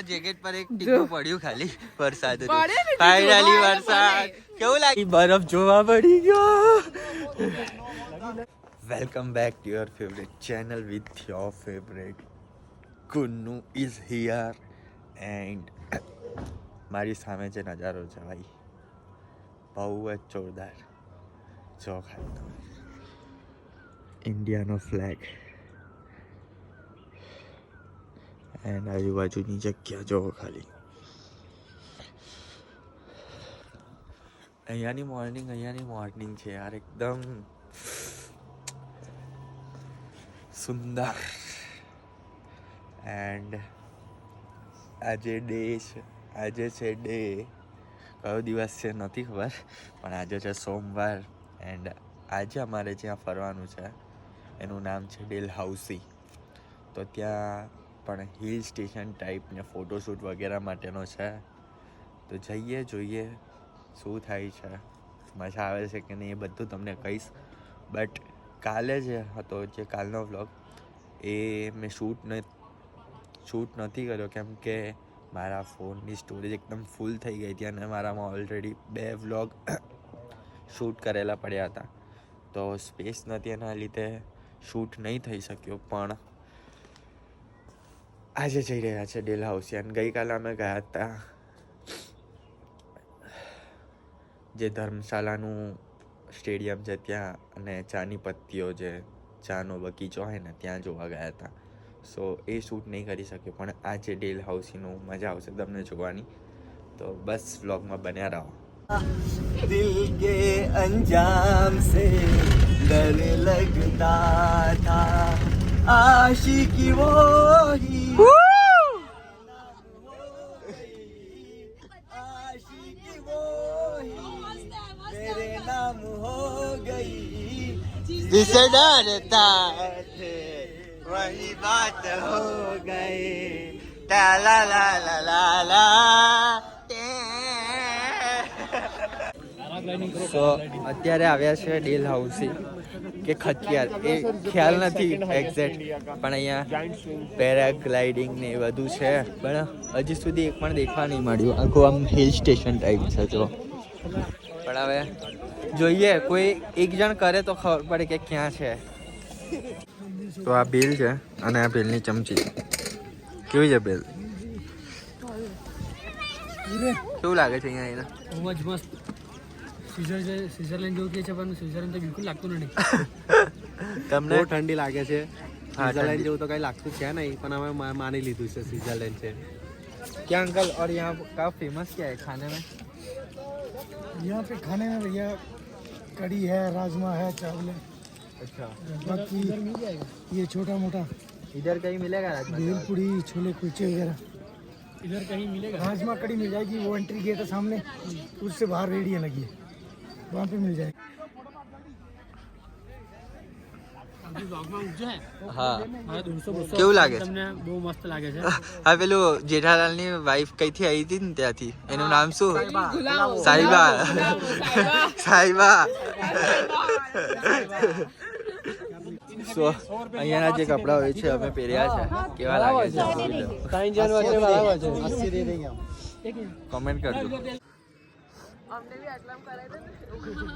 એના જેકેટ પર એક ટીપું પડ્યું ખાલી વરસાદ ફાઇનલી વરસાદ. કેવું લાગી બરફ જોવા પડી ગયો. Welcome back to your favourite channel with your favourite Kunnu is here and મારી સામે જે નજારો છે ભાઈ બહુ જ જોરદાર. જો ખાલી. ઇન્ડિયાનો ફ્લેગ એન્ડ આજુબાજુની જગ્યા જોવો ખાલી. અહીંયાની મોર્નિંગ અહીંયાની મોર્નિંગ છે યાર, એકદમ સુંદર. એન્ડ આજે ડે છે, આજે છે ડે કયો દિવસ છે નથી ખબર, પણ આજે છે સોમવાર. એન્ડ આજે અમારે જ્યાં ફરવાનું છે, એનું નામ છે ડેલ હાઉસી તો ત્યાં પણ હિલ સ્ટેશન ટાઈપ ને ફોટોશૂટ વગેરે માટેનો છે. તો જઈએ, જોઈએ શું થાય છે. મજા આવે છે કે નહીં એ બધું તમને કહીશ. બટ કાલે જે હતો, જે કાલનો વ્લોગ એ મેં શૂટ ન શૂટ નથી કર્યો. કેમ કે મારા ફોનની સ્ટોરેજ એકદમ ફૂલ થઈ ગઈ હતી અને મારામાં ઓલરેડી બે વ્લોગ શૂટ કરેલા પડ્યા હતા. તો સ્પેસ નથી એના લીધે શૂટ નહીં થઈ શક્યો, પણ આજે જઈ રહ્યા છે ડેલ હાઉસ અને ગઈકાલે અમે ગયા હતા જે ધર્મશાલાનું સ્ટેડિયમ છે ત્યાં અને ચાની પત્તીઓ જે ચાનો બગીચો હોય ને ત્યાં જોવા ગયા હતા. સો એ શૂટ નહીં કરી શક્યો, પણ આજે ડેલ હાઉસીનું મજા આવશે તમને જોવાની. તો બસ વ્લોગમાં બન્યા રહો. દિલ કે અંજામ સે ડર લગતા થા. આશિકી वो ही आशिकी वो ही तेरे नाम हो गई जिसे डरता थे वही बात हो गई ता ला ला ला ला ला સો અત્યારે આવ્યા છે ડેલ હાઉસી કે ખચિયાર એ ખ્યાલ નથી એક્ઝેક્ટ પણ અહીંયા પેરાગ્લાઇડિંગ ને એ બધું છે. પણ હજી સુધી એક પણ દેખવા નહીં મળ્યું. આખું આમ હિલ સ્ટેશન ટાઈપ છે જો. પણ હવે જોઈએ કોઈ એક જણ કરે તો ખબર પડે કે ક્યાં છે. તો આ બિલ છે અને આ બિલની ચમચી. કેવી છે બિલ કેવું લાગે છે અહીંયા મસ્ત. સ્વિઝર છે સ્વિઝરલેન્ડ જેવું કે છે પણ સ્વિઝરલેન્ડ તો બિલકુલ લાગતું નથી તમને બહુ ઠંડી લાગે છે હા, સ્વિટ્ઝરલેન્ડ ઠંડી. જેવું તો કઈ લાગતું છે નહીં પણ અમે મા- માની લીધું છે સ્વિટ્ઝરલેન્ડ છે क्या अंकल और यहाँ का फेमस क्या है खाने में यहाँ पे खाने में भैया कड़ी है राजमा है चावल है अच्छा बाकी ये छोटा मोटा इधर कहीं मिलेगा राजमा भेल चावल? पूड़ी छोले कुलचे वगैरह इधर कहीं मिलेगा राजमा कड़ी मिल जाएगी वो एंट्री गेट है सामने उससे बाहर रेडियाँ लगी है वहाँ पे मिल जाएगी આપણી બ્લોગમાં ઊંચો હે હા મારે દોઢસો બસો કેવું લાગે છે? તમને બહુ મસ્ત લાગે છે હા પેલું જેઠાલાલની વાઈફ કઈથી આવી હતી ને ત્યાંથી એનું નામ શું સાહિબા સાહિબા સો અહીંયાના જે કપડા હોય છે અમે પહેર્યા છે કેવા લાગે છે જોઈ લો. ત્રણ જણ વચ્ચે બરાબર છે બી કમેન્ટ કરજો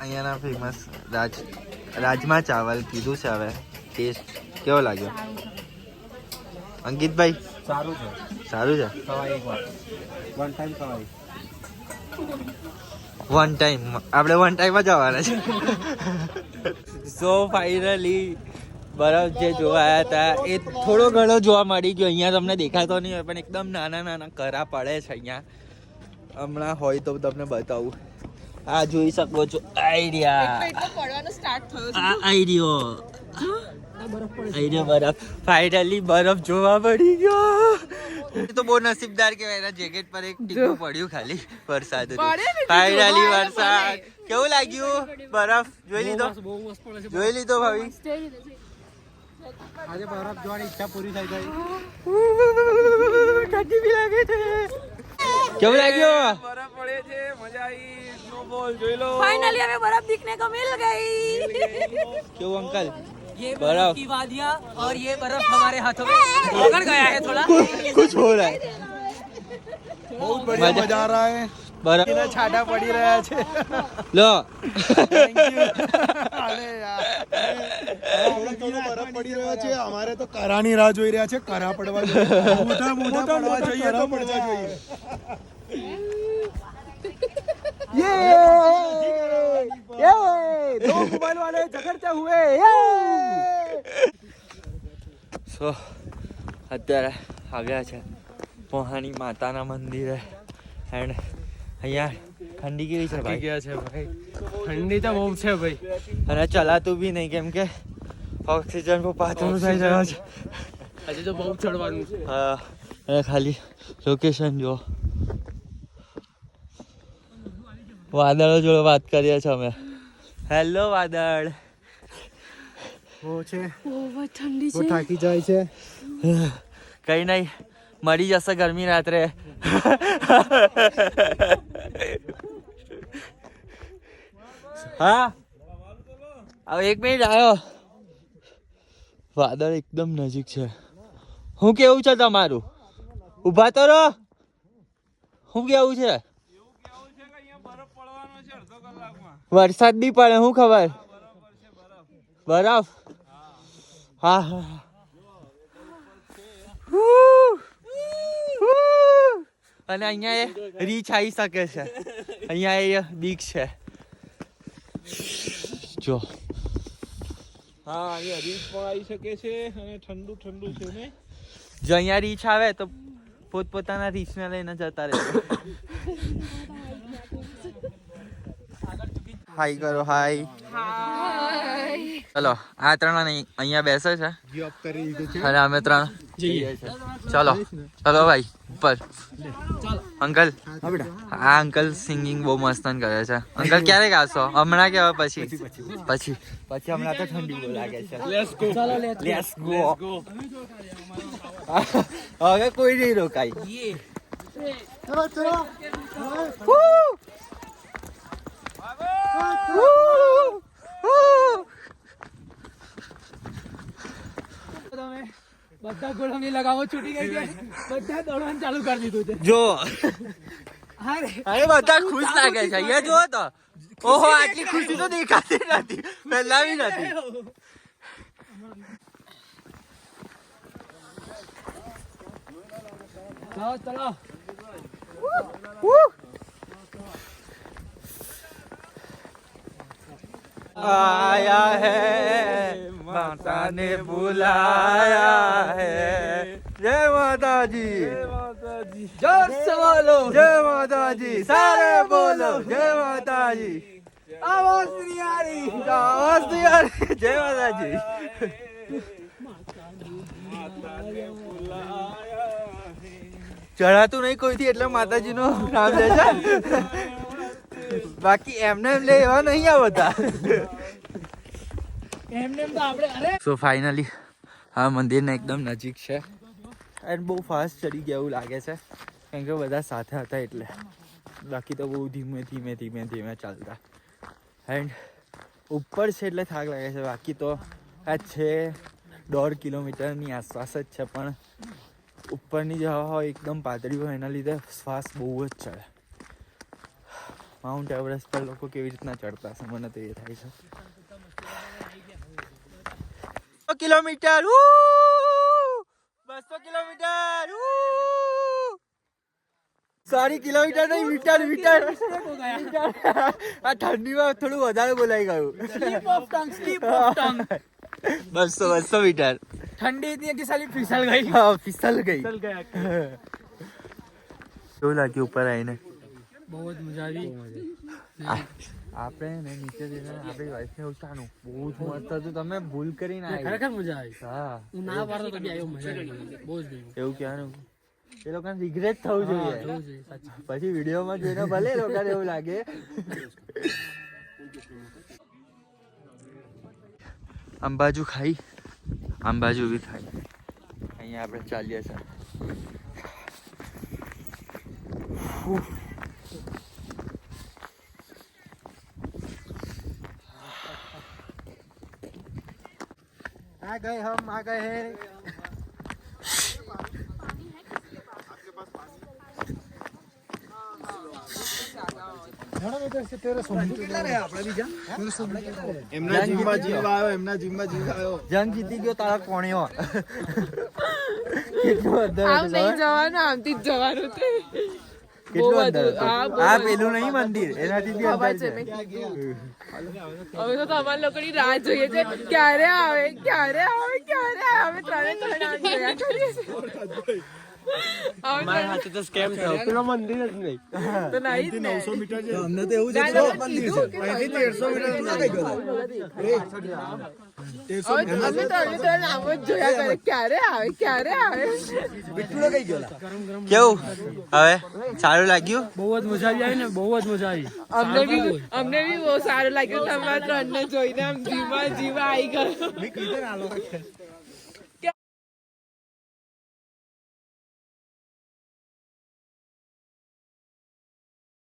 અહીંયાના ફેમસ રાજ રાજમા ચાવલ કીધું છે હવે. ટેસ્ટ કેવો લાગ્યો? અંકિતભાઈ? સારું છે. સારું છે? ખવાય એક વાર. વન ટાઈમ ખવાય વન ટાઈમ આપણે વન ટાઈમ જ આવવાના છે. સો ફાઇનલી બરફ જે જોવા આવ્યા હતા એ થોડો ઘણો જોવા મળી ગયો. અહીંયા તમને દેખાતો નહીં હોય પણ એકદમ નાના નાના કરા પડે છે અહીંયા. હમણાં હોય તો તમને બતાવું. આ જોઈ શકો છો આઈડિયા. આ આઈડિયો. આઈડિયો બરફ. ફાઇનલી બરફ જોવા મળી ગયો. એ તો બહુ નસીબદાર કહેવાય એના જેકેટ પર એક ટીપું પડ્યું ખાલી વરસાદ ફાઇનલી વરસાદ. કેવું લાગ્યું? બરફ? જોઈ લીધો? જોઈ લીધો ભાવી આજે બરફ જોવાની ઈચ્છા પૂરી થઈ ગઈ ઠંડી બી લાગે છે કેવું લાગ્યું બરફ પડે છે મજા આવી સ્નોફોલ જોઈ લો फाइनली हमें बर्फ दिखने को मिल गई કેવું અંકલ ये बर्फ बर्फ की वादियाँ और ये बर्फ हमारे हाथों में पकड़ गया है थोड़ा कुछ हो रहा है बहुत बढ़िया मजा- मजा आ रहा है બરાબર એના છાંટા પડી રહ્યા છે લો અરે યાર આપણે થોડો બરફ પડી રહ્યો છે. અમારે તો કરાની રાહ જોઈ રહ્યા છે. કરા પડવા મોટા મોટા પડવા જોઈએ તો પડવા જોઈએ. સો અત્યારે આવ્યા છે પોહાણી માતાના મંદિરે. એન્ડ અહીંયા ઠંડી કેવી છે ભાઈ? ગયા છે ભાઈ. ઠંડી તો બહુ છે ભાઈ. અને ચલાતું બી નહીં કેમ કે ઓક્સિજન પર પાછળનું થઈ રહ્યો છે. આજે તો બહુ ચડવાનું છે. હા અને ખાલી લોકેશન જો વાદળો જોડે વાત કરીએ છીએ અમે. હેલો વાદળ. ઓ છે. બહુ ઠંડી છે. થાકી જાય છે. કઈ નહીં મરી જશે ગરમી રાત્રે. હા? હવે એક મિનિટ આવ્યો. વાદળ એકદમ નજીક છે. હું કેવું છે તમારું? ઊભા તો રહો. શું કેવું છે? વરસાદ નહીં પડે શું ખબર? બરફ? હા હા! અને અહીંયા એ રીચ આવી શકે છે. અહીંયા એ બીક છે. જો. હા અહીંયા રીંછ પણ આવી શકે છે અને ઠંડુ ઠંડુ છે ને. જો અહીંયા રીંછ આવે તો પોતપોતાના રીચને લઈને જતા રહે. હાઈ કરો હાઈ ચલો આ ત્રણ અહીં- અહીંયા બેસે છે. જોબ કરી દીધું છે. અને અમે ત્રણ જઈએ. છે ચલો ચલો ભાઈ ઉપર. અંકલ આ અંકલ સિંગિંગ બહુ મસ્ત કરે છે. અંકલ ક્યારે ગાશો? હમણાં કે હવે પછી? પછી પછી હમણાં તો ઠંડી બહુ લાગે છે. લેટ્સ ગો લેટ્સ ગો હવે કોઈ નહીં રોકાય. ચલો ચલો તમે. બધા ગોળાની લગાવો છૂટી ગઈ છે. બધા દોડવાનું ચાલુ કરી દીધું છે. જો. અરે અરે બધા ખુશ લાગે છે. અહીંયા જુઓ તો. ઓહો આટલી ખુશી તો દેખાતી નથી. પહેલા બી નથી. ચલો ચલો. आया है माता ने बुलाया है जय माता जी जोर से बोलो जय माता जी सारे बोलो जय माता जी आवाज नहीं आ रही आवाज नहीं आ रही जय माता जी ચડાતું નહીં કોઈથી એટલે માતાજીનું નામ લે છે બાકી એમને એમ લે એવા નહીં આ બધા. એમને એમ તો આપણે અરે! સો ફાઇનલી આ મંદિરને એકદમ નજીક છે. એન્ડ બહુ ફાસ્ટ ચડી ગયા એવું લાગે છે. કેમ કે બધા સાથે હતા એટલે. બાકી તો બહુ ધીમે ધીમે ધીમે ધીમે ચાલતા. એન્ડ ઉપર છે એટલે થાક લાગે છે. બાકી તો આ છે દોઢ કિલોમીટરની આસપાસ જ છે પણ ઉપરની જવા હવા હોય એકદમ પાતળી હોય એના લીધે શ્વાસ બહુ જ ચડે. માઉન્ટ એવરેસ્ટ પર લોકો કેવી રીતના ચડતા હશે મને તો એ થાય છે બસો કિલોમીટર બસો કિલોમીટર સોરી કિલોમીટર નહીં મીટર મીટર આ ઠંડીમાં થોડું વધારે બોલાઈ ગયું બસો બસો મીટર ઠંડી હતી કે સાલી ફિસલ ગઈ હા ફિસલ ગઈ કેવું લાગ્યું ઉપર આવીને બહુ જ મજા આવી. આપણે ને નીચે જઈને આપણી વાઈફને ઉતારનું બહુ જ મસ્ત હતું તમે ભૂલ કરીને આવી. ખરેખર મજા આવી. હા. હું ના પાડતો તો આવ્યો મજા આવી. બહુ જ એવું કહેવાનું? એ લોકોને રિગ્રેટ થવું જોઈએ. પછી વિડીયોમાં જોઈને ભલે લોકોને એવું લાગે. અંબાજુ ખાઈ અંબાજુ બી ખાઈ. અહીંયા આપણે ચાલીએ છીએ आ गए हम आ गए हैं એમના જીમમાં જીવ આવ્યો એમના જીમમાં જીવ આવ્યો જંગ જીતી ગયો તારા કોણીઓ આમ નહીં જવાનું આમથી જ જવાનું છે કેટલું અંદર બધું, હા, બહુ આ પેલું નહીં મંદિર? એનાથી બી અંદર છે. છે. હવે તો તમારા લોકોની રાહ જોઈએ છે. ક્યારે આવે? ક્યારે આવે? ક્યારે આવે? ત્રણે ત્રણ જ જ અમને તો એવું તેરસો મીટર કેવું? હવે? સારું લાગ્યું? બહુ જ મજા આવી આવી ને બહુ જ મજા આવી. અમને બી અમને બી બહુ સારું લાગ્યું. તમારા ત્રણ ને જોઈને આમ જીવા જીવા આવી ગયો.